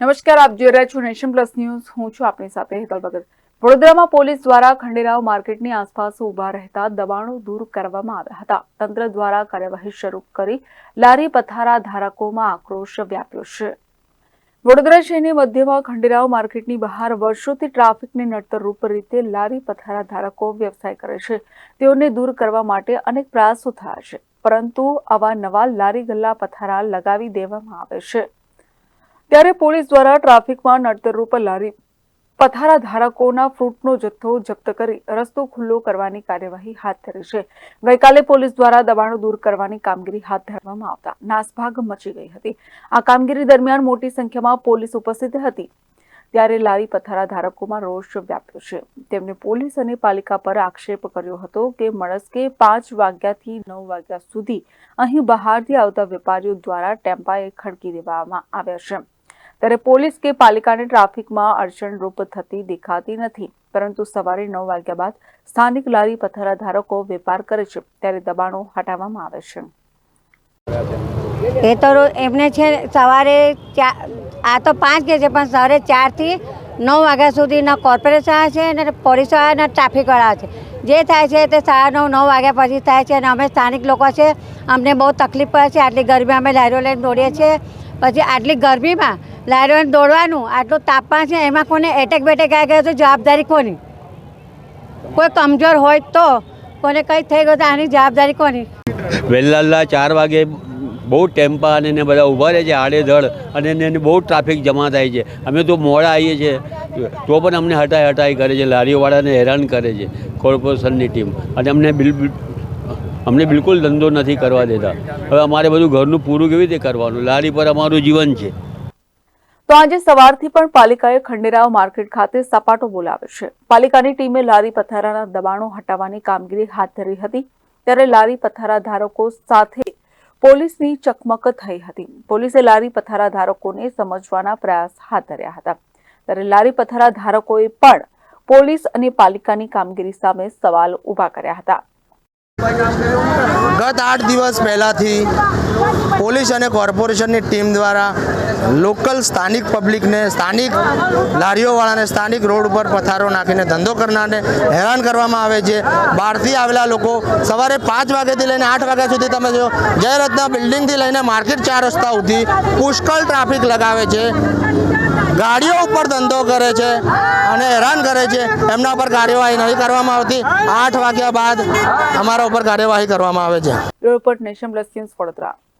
નમસ્કાર, આપ જોઈ રહ્યા છો નેશન પ્લસ ન્યૂઝ. હું છું આપની સાથે હેતલ ભગત. વડોદરામાં પોલીસ દ્વારા ખંડેરાવ માર્કેટની આસપાસ ઊભા રહેતા દબાણો દૂર કરવામાં આવ્યા હતા. તંત્ર દ્વારા કાર્યવાહી શરૂ કરી લારી પથારા ધારકોમાં આક્રોશ વ્યાપ્યો છે. વડોદરા શહેરની મધ્યમાં ખંડેરાવ માર્કેટની બહાર વર્ષોથી ટ્રાફિકને નડતરરૂપ રીતે લારી પથારા ધારકો વ્યવસાય કરે છે. તેઓને દૂર કરવા માટે અનેક પ્રયાસો થયા છે. પરંતુ આવા નવા લારી ગલ્લા પથારા લગાવી દેવામાં આવે છે. ત્યારે પોલીસ દ્વારા ટ્રાફિકમાં નડતરરૂપ લારી, પથારા ધારકોના ફ્રૂટનો જથ્થો જપ્ત કરી રસ્તો ખુલ્લો કરવાની કાર્યવાહી હાથ ધરી છે. ગઈકાલે પોલીસ દ્વારા દબાણો દૂર કરવાની કામગીરી હાથ ધરવામાં આવતા નાસભાગ મચી ગઈ હતી. આ કામગીરી દરમિયાન મોટી સંખ્યામાં પોલીસ ઉપસ્થિત હતી. ત્યારે લારી પથારા ધારકોમાં રોષ વ્યાપ્યો છે. તેમણે પોલીસ અને પાલિકા પર આક્ષેપ કર્યો હતો કે મળસ્કે પાંચ વાગ્યાથી નવ વાગ્યા સુધી અહીં બહારથી આવતા વેપારીઓ દ્વારા ટેમ્પાએ ખડકી દેવામાં આવ્યા છે. ત્યારે પોલીસ કે પાલિકાને ટ્રાફિકમાં અડચણરૂપ થતી દેખાતી નથી. પરંતુ સવારે નવ વાગ્યા બાદ સ્થાનિક લારી પથારા ધારકો વેપાર કરે છે. ત્યારે દબાણો હટાવવામાં આવે છે. એ તો એમને છે સવારે આ તો પાંચ કે છે, પણ સવારે ચારથી નવ વાગ્યા સુધીના કોર્પોરેશન આવે છે અને પોલીસ આવે અને ટ્રાફિકવાળા છે. જે થાય છે તે સાડા નવ નવ વાગ્યા પછી થાય છે અને અમે સ્થાનિક લોકો છે, અમને બહુ તકલીફ પડે છે. આટલી ગરમી અમે લારીઓ લઈને દોડીએ છીએ. પછી આટલી ગરમીમાં લારીઓ દોડવાનું. આટલું તાપમાન છે, એમાં કોને એટેક બેટેક આવી ગયો તો જવાબદારી કોની? કોઈ કમજોર હોય તો કોને કંઈ થઈ ગયું તો આની જવાબદારી કોની? વહેલા ચાર વાગે બહુ ટેમ્પા અને એને બધા ઊભા રહે છે, આડેધડ અને એને બહુ ટ્રાફિક જમા થાય છે. અમે તો મોડા આવીએ છીએ, તો પણ અમને હટાઈ હટાઈ કરે છે લારીઓવાળાને હેરાન કરે છે કોર્પોરેશનની ટીમ. અને અમને બિલ- અમને બિલકુલ ધંધો નથી કરવા દેતા. હવે અમારે બધું ઘરનું પૂરું કેવી રીતે કરવાનું? લારી પર અમારું જીવન છે. તો આજે સવારથી પણ પાલિકાએ ખંડેરાવ માર્કેટ ખાતે સપાટો બોલાવ્યો છે. પાલિકાની ટીમે લારી પથારાના દબાણો હટાવવાની કામગીરી હાથ ધરી હતી. ત્યારે લારી પથારા ધારકો સાથે પોલીસની ચકમક થઈ હતી. પોલીસે લારી પથારા ધારકોને સમજવાના પ્રયાસ હાથ ધર્યા હતા. ત્યારે લારી પથારા ધારકોએ પણ પોલીસ અને પાલિકાની કામગીરી સામે સવાલ ઊભા કર્યા હતા. ગત આઠ દિવસ પહેલાંથી પોલીસ અને કોર્પોરેશનની ટીમ દ્વારા લોકલ સ્થાનિક પબ્લિકને, સ્થાનિક લારીઓવાળાને, સ્થાનિક રોડ ઉપર પથારો નાખીને ધંધો કરનારને હેરાન કરવામાં આવે છે. બહારથી આવેલા લોકો સવારે પાંચ વાગ્યાથી લઈને આઠ વાગ્યા સુધી તમે જો જયરત્ન બિલ્ડિંગથી લઈને માર્કેટ ચાર રસ્તા સુધી પુષ્કળ ટ્રાફિક લગાવે છે. ગાડીઓ ઉપર ધંધો કરે છે અને હેરાન કરે છે. એમના પર કાર્યવાહી નહીં કરવામાં આવતી. આઠ વાગ્યા બાદ અમારા ઉપર કાર્યવાહી કરવામાં આવે છે. Report nation plus Vadodara.